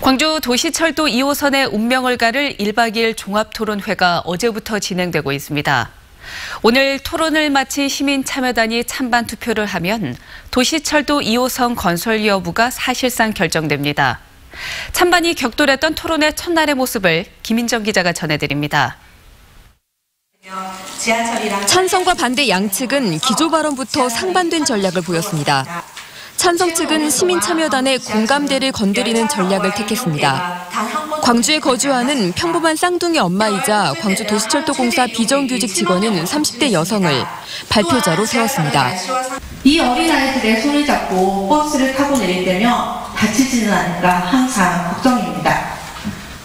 광주 도시철도 2호선의 운명을 가를 1박 2일 종합토론회가 어제부터 진행되고 있습니다. 오늘 토론을 마친 시민참여단이 찬반 투표를 하면 도시철도 2호선 건설 여부가 사실상 결정됩니다. 찬반이 격돌했던 토론의 첫날의 모습을 김인정 기자가 전해드립니다. 찬성과 반대 양측은 기조 발언부터 상반된 전략을 보였습니다. 찬성 측은 시민참여단의 공감대를 건드리는 전략을 택했습니다. 광주에 거주하는 평범한 쌍둥이 엄마이자 광주 도시철도공사 비정규직 직원인 30대 여성을 발표자로 세웠습니다. 이 어린아이들의 손을 잡고 버스를 타고 내릴 때면 다치지는 않을까 항상 걱정입니다.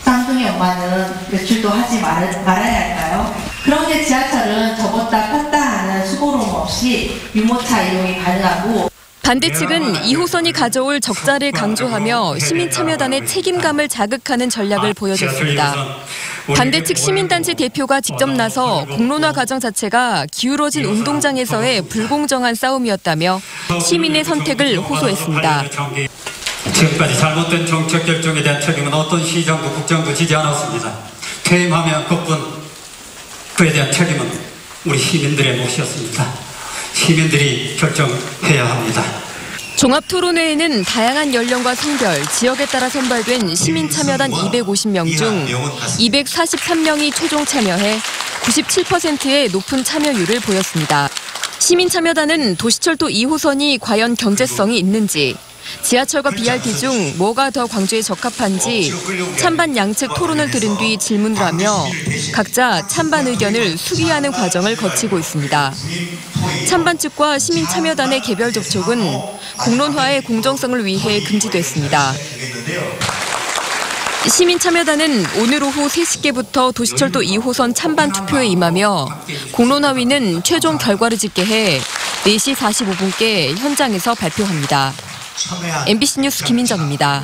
쌍둥이 엄마는 외출도 하지 말, 말아야 할까요? 그런데 지하철은 접었다 폈다 하는 수고로움 없이 유모차 이용이 가능하고 반대 측은 2호선이 가져올 적자를 강조하며 시민참여단의 책임감을 자극하는 전략을 보여줬습니다. 반대 측 시민단체 대표가 직접 나서 공론화 과정 자체가 기울어진 운동장에서의 불공정한 싸움이었다며 시민의 선택을 호소했습니다. 지금까지 잘못된 정책 결정에 대한 책임은 어떤 시장도 국장도 지지 않았습니다. 퇴임하면 그뿐 그에 대한 책임은 우리 시민들의 몫이었습니다. 시민들이 결정해야 합니다. 종합 토론회에는 다양한 연령과 성별, 지역에 따라 선발된 시민 참여단 250명 중 243명이 최종 참여해 97%의 높은 참여율을 보였습니다. 시민 참여단은 도시철도 2호선이 과연 경제성이 있는지, 지하철과 BRT 중 뭐가 더 광주에 적합한지 찬반 양측 토론을 들은 뒤 질문을 하며 각자 찬반 의견을 수기하는 과정을 거치고 있습니다. 찬반 측과 시민 참여단의 개별 접촉은 공론화의 공정성을 위해 금지됐습니다. 시민참여단은 오늘 오후 3시께부터 도시철도 2호선 찬반 투표에 임하며 공론화위는 최종 결과를 집계해 4시 45분께 현장에서 발표합니다. MBC 뉴스 김민정입니다.